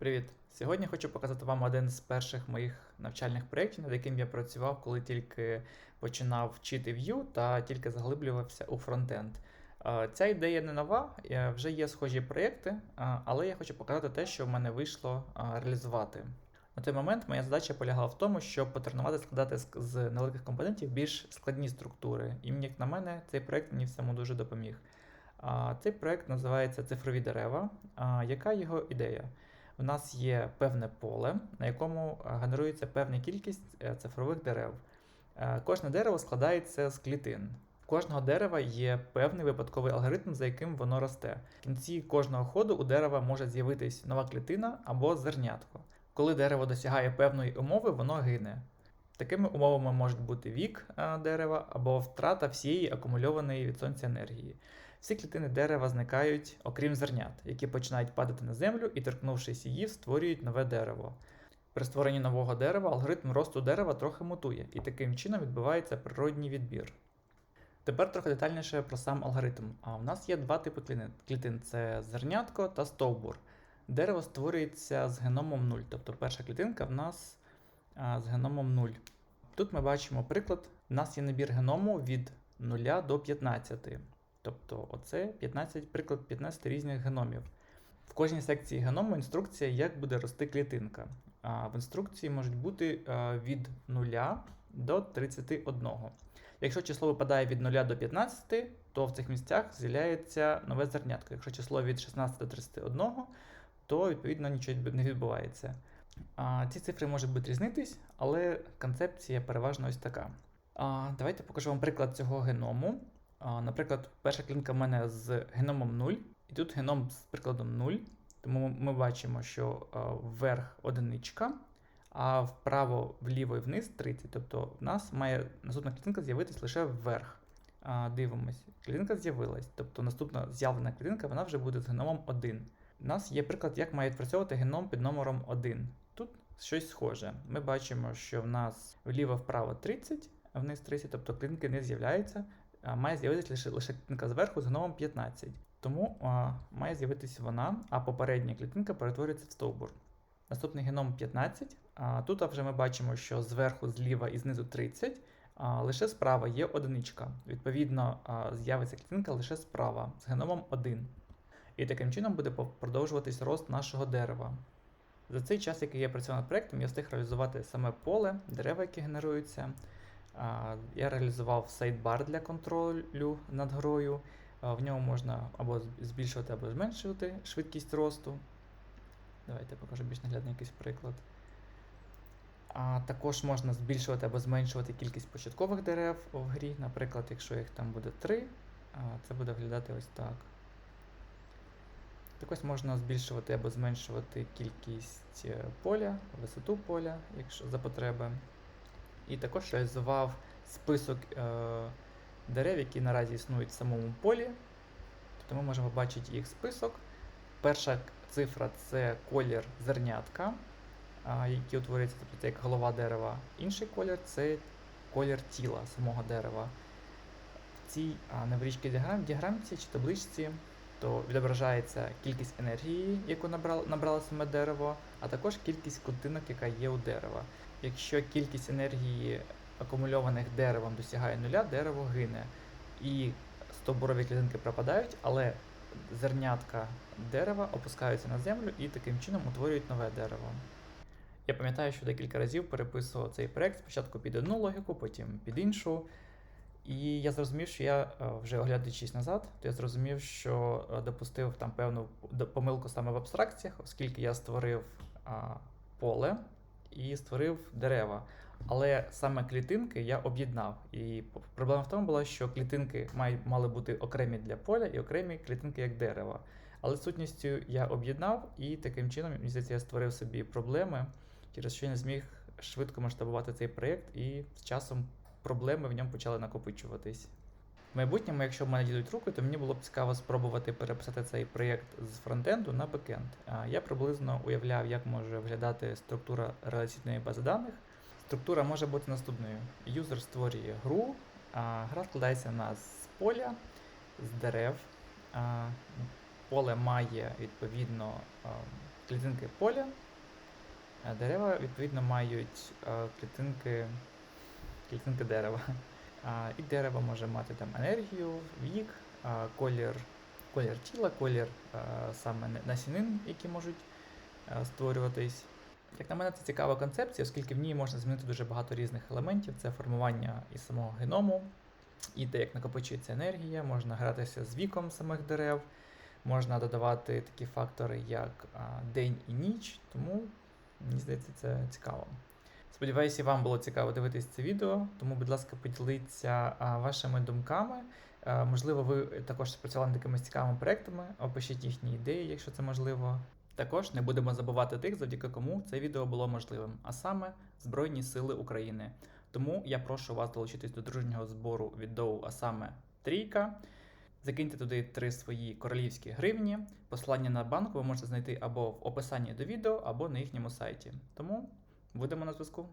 Привіт! Сьогодні хочу показати вам один з перших моїх навчальних проєктів, над яким я працював, коли тільки починав вчити Vue та тільки заглиблювався у фронтенд. Ця ідея не нова, вже є схожі проєкти, але я хочу показати те, що в мене вийшло реалізувати. На той момент моя задача полягала в тому, щоб потренувати складати з- невеликих компонентів більш складні структури. І як на мене, цей проєкт мені в цьому дуже допоміг. Цей проєкт називається Цифрові дерева. Яка його ідея? У нас є певне поле, на якому е, генерується певна кількість е, цифрових дерев. Е, Кожне дерево складається з клітин. У кожного дерева є певний випадковий алгоритм, за яким воно росте. В кінці кожного ходу у дерева може з'явитись нова клітина або зернятко. Коли дерево досягає певної умови, воно гине. Такими умовами можуть бути вік дерева або втрата всієї акумульованої від сонця енергії. Всі клітини дерева зникають, окрім зернят, які починають падати на землю і, торкнувшись її, створюють нове дерево. При створенні нового дерева алгоритм росту дерева трохи мутує, і таким чином відбувається природній відбір. Тепер трохи детальніше про сам алгоритм. А у нас є два типи клітин: клітин це зернятко та стовбур. Дерево створюється з геномом 0, тобто перша клітинка в нас з геномом 0. Тут ми бачимо приклад. У нас є набір геному від 0 до 15. Тобто, оце 15, приклад 15 різних геномів. В кожній секції геному інструкція, як буде рости клітинка. А в інструкції можуть бути е, від 0 до 31. Якщо число випадає від 0 до 15, то в цих місцях з'являється нове зернятко. Якщо число від 16 до 31, то відповідно нічого не відбувається. Ці цифри можуть бути різнитись, але концепція переважно ось така. Давайте покажу вам приклад цього геному. Наприклад, перша клітинка в мене з геномом 0, і тут геном з прикладом 0. Тому ми бачимо, що вверх одиничка, а вправо, вліво і вниз 30. Тобто в нас має наступна клітинка з'явитись лише вверх. Дивимось, клітинка з'явилась. Тобто наступна з'явлена клітинка вона вже буде з геномом 1. У нас є приклад, як має відпрацьовувати геном під номером 1. Тут щось схоже. Ми бачимо, що в нас вліво-вправо 30, а вниз 30, тобто клітинки не з'являються має з'явитися лише, лише клітинка зверху з геномом 15. Тому а, має з'явитися вона, а попередня клітинка перетворюється в стовбур. Наступний геном 15. А, тут вже ми бачимо, що зверху, зліва і знизу 30, а, лише справа є одиничка. Відповідно, з'явиться клітинка лише справа з геномом 1. І таким чином буде продовжуватись рост нашого дерева. За цей час, який я працював над проектом, я встиг реалізувати саме поле, дерева, які генеруються. Я реалізував сайдбар для контролю над грою. В ньому можна або збільшувати, або зменшувати швидкість росту. Давайте покажу більш наглядний якийсь приклад. А також можна збільшувати або зменшувати кількість початкових дерев в грі. Наприклад, якщо їх там буде 3, це буде виглядати ось так. Також можна збільшувати або зменшувати кількість е, поля, висоту поля, якщо за потреби. І також реалізував список е, дерев, які наразі існують в самому полі. Тобто ми можемо бачити їх список. Перша цифра це колір зернятка, а, який утворюється тобто, як голова дерева. Інший колір це колір тіла самого дерева. В цій невеличкій діаграм, діаграмці чи табличці то відображається кількість енергії, яку набрало, набрало саме дерево, а також кількість клітинок, яка є у дерева. Якщо кількість енергії акумульованих деревом досягає нуля, дерево гине. І стовбурові клітинки пропадають, але зернятка дерева опускаються на землю і таким чином утворюють нове дерево. Я пам'ятаю, що декілька разів переписував цей проект спочатку під одну логіку, потім під іншу. І я зрозумів, що я е, вже оглядачись назад, то я зрозумів, що е, допустив там певну помилку саме в абстракціях, оскільки я створив а, поле і створив дерева. Але саме клітинки я об'єднав. І проблема в тому була, що клітинки мали бути окремі для поля і окремі клітинки як дерева. Але сутністю я об'єднав, і таким чином, мені здається, я створив собі проблеми, через що я не зміг швидко масштабувати цей проєкт, і з часом проблеми в ньому почали накопичуватись. В майбутньому, якщо в мене дійдуть руки, то мені було б цікаво спробувати переписати цей проєкт з фронтенду на бекенд. Я приблизно уявляв, як може виглядати структура реляційної бази даних. Структура може бути наступною: юзер створює гру, гра складається в нас з поля, з дерев. Поле має відповідно клітинки поля, дерева, відповідно, мають клітинки, клітинки дерева. А, і дерево може мати там енергію, вік, а, колір, колір тіла, колір а, саме насінин, які можуть а, створюватись. Як на мене, це цікава концепція, оскільки в ній можна змінити дуже багато різних елементів. Це формування і самого геному, і те, як накопичується енергія, можна гратися з віком самих дерев, можна додавати такі фактори, як а, день і ніч. Тому мені здається, це цікаво. Сподіваюся, вам було цікаво дивитись це відео, тому, будь ласка, поділіться вашими думками. Можливо, ви також працювали над якимись цікавими проектами. Опишіть їхні ідеї, якщо це можливо. Також не будемо забувати тих, завдяки кому це відео було можливим, а саме Збройні Сили України. Тому я прошу вас долучитись до дружнього збору від Доу, а саме трійка. Закиньте туди три свої королівські гривні. Посилання на банк ви можете знайти або в описанні до відео, або на їхньому сайті. Тому будемо на зв'язку.